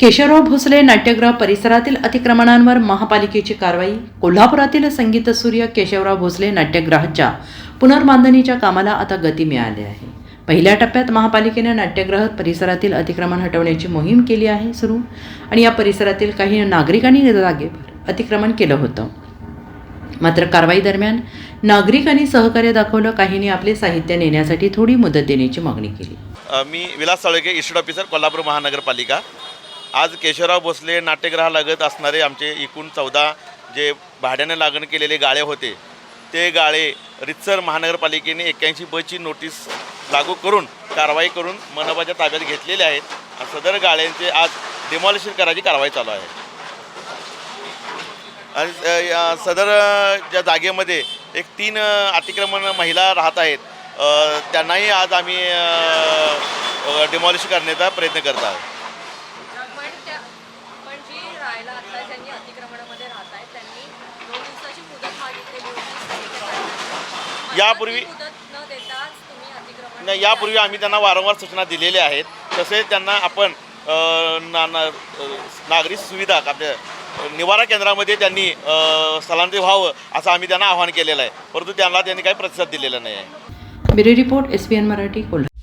केशवराव भोसले नाट्यगृह परिसरातील अतिक्रमणांवर महापालिकेची कारवाई कोल्हापुरातील संगीत सूर्य केशवराव भोसले नाट्यगृहाच्या पुनर्बांधणीच्या कामाला आता गती मिळाली आहे. पहिल्या टप्प्यात महापालिकेने नाट्यगृह परिसरातील अतिक्रमण हटवण्याची मोहीम केली आहे सुरू आणि या परिसरातील काही नागरिकांनी जागेवर अतिक्रमण केलं होतं. मात्र कारवाई दरम्यान नागरिकांनी सहकार्य दाखवलं काहींनी आपले साहित्य नेण्यासाठी थोडी मुदत देण्याची मागणी केली. मी विलास साळके इस्टेट ऑफिसर कोल्हापूर महानगरपालिका. आज केशवराव भोसले नाट्यगृहालगत असणारे आमचे एकूण चौदा जे भाड्याने लागण केलेले गाळे होते ते गाळे रितसर महानगरपालिकेने एक्क्याऐंशी बची नोटीस लागू करून कारवाई करून मनपाच्या ताब्यात घेतलेले आहेत. सदर गाळ्यांचे आज डिमॉलिशन करायची कारवाई चालू आहे. आणि या सदर ज्या जागेमध्ये एक तीन अतिक्रमण महिला राहत आहेत त्यांनाही आज आम्ही डिमॉलिश करण्याचा प्रयत्न करत आहोत. अतिक्रमणामध्ये राहत आहेत. त्यांनी दोन दिवसाची मुदत मागितलेली होती यापूर्वी- मुदत न देताच तुम्ही अतिक्रमण नाही यापूर्वी आम्ही त्यांना वारंवार सूचना दिलेल्या आहेत. तसेच त्यांना आपण ना नागरी सुविधा आपल्या निवारा केंद्रामध्ये त्यांनी स्थलांतरित व्हावं असं आम्ही त्यांना आवाहन केलेलं आहे. परंतु त्यांना त्यांनी काही प्रतिसाद दिलेला नाही आहे. Bureau report S P N Marathi Kolhapur.